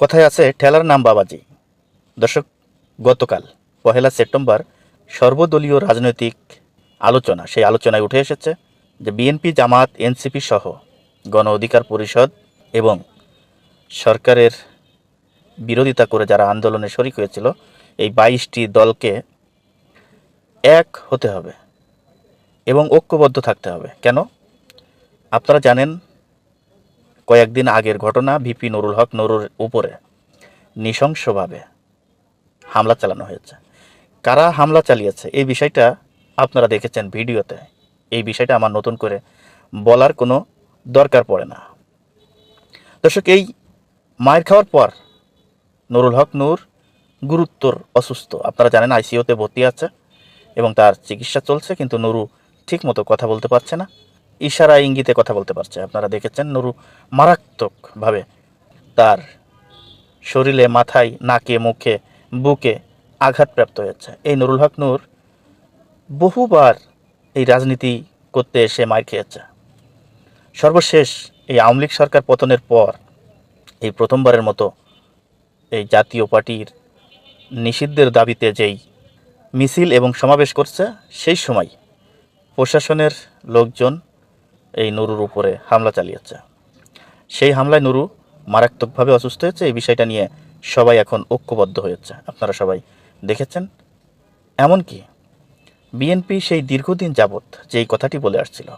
কথায় আছে, ঠেলার নাম বাবাজি। দর্শক, গতকাল, পহেলা সেপ্টেম্বর, সর্বদলীয় রাজনৈতিক আলোচনা, সেই আলোচনায় উঠে এসেছে যে বিএনপি, জামাত, এনসিপি সহ গণ অধিকার পরিষদ এবং সরকারের বিরোধিতা করে যারা আন্দোলনে শরিক হয়েছিল, এই বাইশটি দলকে এক হতে হবে এবং ঐক্যবদ্ধ থাকতে হবে। কেন? আপনারা জানেন কয়েকদিন আগের ঘটনা ভিপি নুরুল হক নুরুর উপরে। নৃশংসভাবে হামলা চালানো হয়েছে। কারা হামলা চালিয়েছে এই বিষয়টা আপনারা দেখেছেন ভিডিওতে। এই বিষয়টা আমার নতুন করে বলার কোনো দরকার পড়ে না। দর্শক, এই মায়ের খাওয়ার পর নুরুল হক নূর গুরুত্বর অসুস্থ। আপনারা জানেন আইসিইউতে ভর্তি আছে এবং তার চিকিৎসা চলছে, কিন্তু নুরু ঠিক মতো কথা বলতে পারছে না। ইশারা ইঙ্গিতে কথা বলতে পারছে। আপনারা দেখেছেন নুরু মারাত্মকভাবে তার শরীরে, মাথায়, নাকে, মুখে, বুকে আঘাতপ্রাপ্ত হয়েছে। এই নুরুল হক নূর বহুবার এই রাজনীতি করতে এসে মার খেয়েছে। সর্বশেষ এই আওয়ামী লীগ সরকার পতনের পর এই প্রথমবারের মতো এই জাতীয় পার্টির নিষিদ্ধের দাবিতে যেই মিছিল এবং সমাবেশ করছে, সেই সময় প্রশাসনের লোকজন এই নুরুর উপরে হামলা চালিয়েছে। সেই হামলায় নুরু মারাত্মকভাবে অসুস্থ হয়েছে। এই বিষয়টা নিয়ে সবাই এখন ঐক্যবদ্ধ হয়েছে। আপনারা সবাই দেখেছেন। এমনকি বিএনপি সেই দীর্ঘদিন যাবৎ যেই কথাটি বলে আসছিল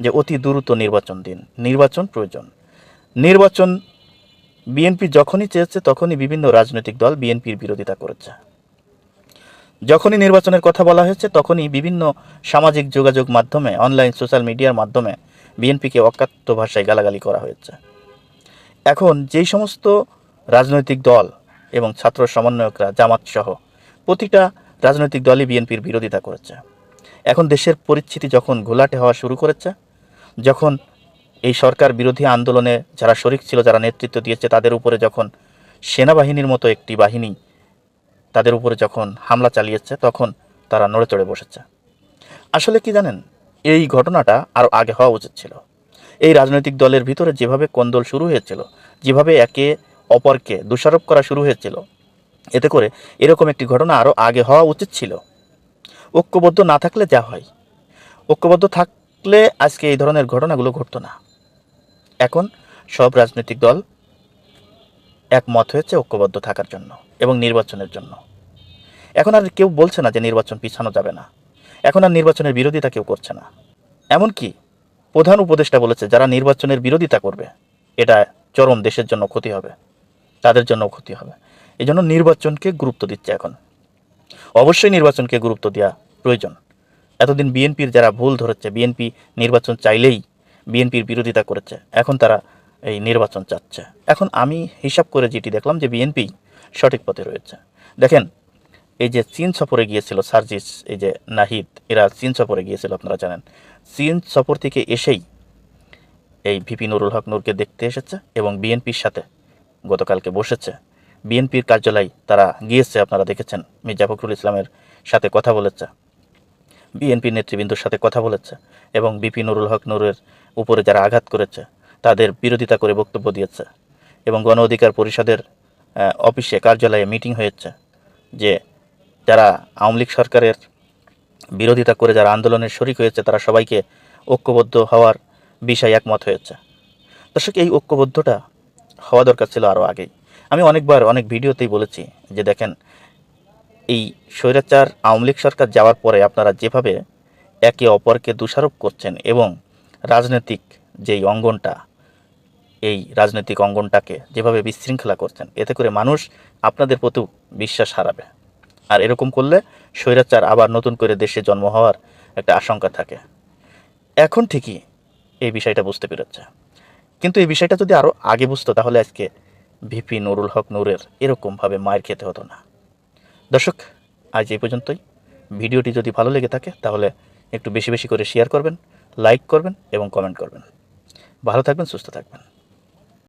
যে অতি দ্রুত নির্বাচন দিন, নির্বাচন প্রয়োজন। নির্বাচন বিএনপি যখনই চেয়েছে তখনই বিভিন্ন রাজনৈতিক দল বিএনপির বিরোধিতা করেছে। যখনই নির্বাচনের কথা বলা হয়েছে তখনই বিভিন্ন সামাজিক যোগাযোগ মাধ্যমে, অনলাইন সোশ্যাল মিডিয়ার মাধ্যমে বিএনপিকে অকাত্য ভাষায় গালাগালি করা হয়েছে। এখন যেই সমস্ত রাজনৈতিক দল এবং ছাত্র সমন্বয়করা জামাত সহ প্রতিটা রাজনৈতিক দলই বিএনপির বিরোধিতা করেছে। এখন দেশের পরিস্থিতি যখন ঘোলাটে হওয়া শুরু করেছে, যখন এই সরকার বিরোধী আন্দোলনে যারা শরিক ছিল, যারা নেতৃত্ব দিয়েছে, তাদের উপরে যখন সেনাবাহিনীর মতো একটি বাহিনী তাদের উপরে যখন হামলা চালিয়েছে, তখন তারা নড়ে চড়ে বসেছে। আসলে কি জানেন? এই ঘটনাটা আরও আগে হওয়া উচিত ছিল। এই রাজনৈতিক দলের ভিতরে যেভাবে কোন্দল শুরু হয়েছিল, যেভাবে একে অপরকে দোষারোপ করা শুরু হয়েছিল, এতে করে এরকম একটি ঘটনা আরও আগে হওয়া উচিত ছিল। ঐক্যবদ্ধ না থাকলে যা হয়। ঐক্যবদ্ধ থাকলে আজকে এই ধরনের ঘটনাগুলো ঘটতো না। এখন সব রাজনৈতিক দল একমত হয়েছে ঐক্যবদ্ধ থাকার জন্য এবং নির্বাচনের জন্য। এখন আর কেউ বলছে না যে নির্বাচন পিছানো যাবে না। এখন আর নির্বাচনের বিরোধিতা কেউ করছে না। এমনকি প্রধান উপদেষ্টা বলেছে, যারা নির্বাচনের বিরোধিতা করবে, এটা চরম দেশের জন্য ক্ষতি হবে, তাদের জন্য ক্ষতি হবে। এই জন্য নির্বাচনকে গুরুত্ব দিচ্ছে এখন। অবশ্যই নির্বাচনকে গুরুত্ব দেওয়া প্রয়োজন। এতদিন বিএনপির যারা ভুল ধরেছে, বিএনপি নির্বাচন চাইলেই বিএনপির বিরোধিতা করেছে, এখন তারা এই নির্বাচন চাচ্ছে। এখন আমি হিসাব করে যেটি দেখলাম যে বিএনপি সঠিক পথে রয়েছে। দেখেন এই যে চীন সফরে গিয়েছিল সার্জিস, এই যে নাহিদ, এরা চীন সফরে গিয়েছিল, আপনারা জানেন। চীন সফর থেকে এসেই এই ভিপি নুরুল হক নূরকে দেখতে এসেছে এবং বিএনপির সাথে গতকালকে বসেছে। বিএনপির কার্যালয় তারা গিয়েছে, আপনারা দেখেছেন। মির্জা ফখরুল ইসলামের সাথে কথা বলেছে বিএনপি নেতৃবৃন্দুর সাথে কথা বলেছে এবং বিপি নুরুল হক নূরের উপরে যারা আঘাত করেছে, তাদের বিরোধিতা করে বক্তব্য দিয়েছে এবং গণ অধিকার পরিষদের অফিসে কার্যালয়ে মিটিং হয়েছে যে যারা আওয়ামী লীগ সরকারের বিরোধিতা করে যারা আন্দোলনের শরিক হয়েছে, তারা সবাইকে ঐক্যবদ্ধ হওয়ার বিষয় একমত হয়েছে। দর্শক, এই ঐক্যবদ্ধটা হওয়া দরকার ছিল আরও আগেই। আমি অনেকবার অনেক ভিডিওতেই বলেছি যে দেখেন, এই স্বৈরাচার আওয়ামী লীগ সরকার যাওয়ার পরে আপনারা যেভাবে একে অপরকে দোষারোপ করছেন এবং রাজনৈতিক যেই অঙ্গনটা, এই রাজনৈতিক অঙ্গনটাকে যেভাবে বিশৃঙ্খলা করছেন, এতে করে মানুষ আপনাদের প্রতি বিশ্বাস হারাবে। আর এরকম করলে স্বৈরাচার আবার নতুন করে দেশে জন্ম হওয়ার একটা আশঙ্কা থাকে। এখন ঠিকই এই বিষয়টা বুঝতে পেরেছে। কিন্তু এই বিষয়টা যদি আরও আগে বুঝতো, তাহলে আজকে ভিপি নুরুল হক নূরের এরকমভাবে মায়ের খেতে হতো না। দর্শক, আজ এই পর্যন্তই। ভিডিওটি যদি ভালো লেগে থাকে, তাহলে একটু বেশি বেশি করে শেয়ার করবেন লাইক করবেন এবং কমেন্ট করবেন। ভালো থাকবেন, সুস্থ থাকবেন।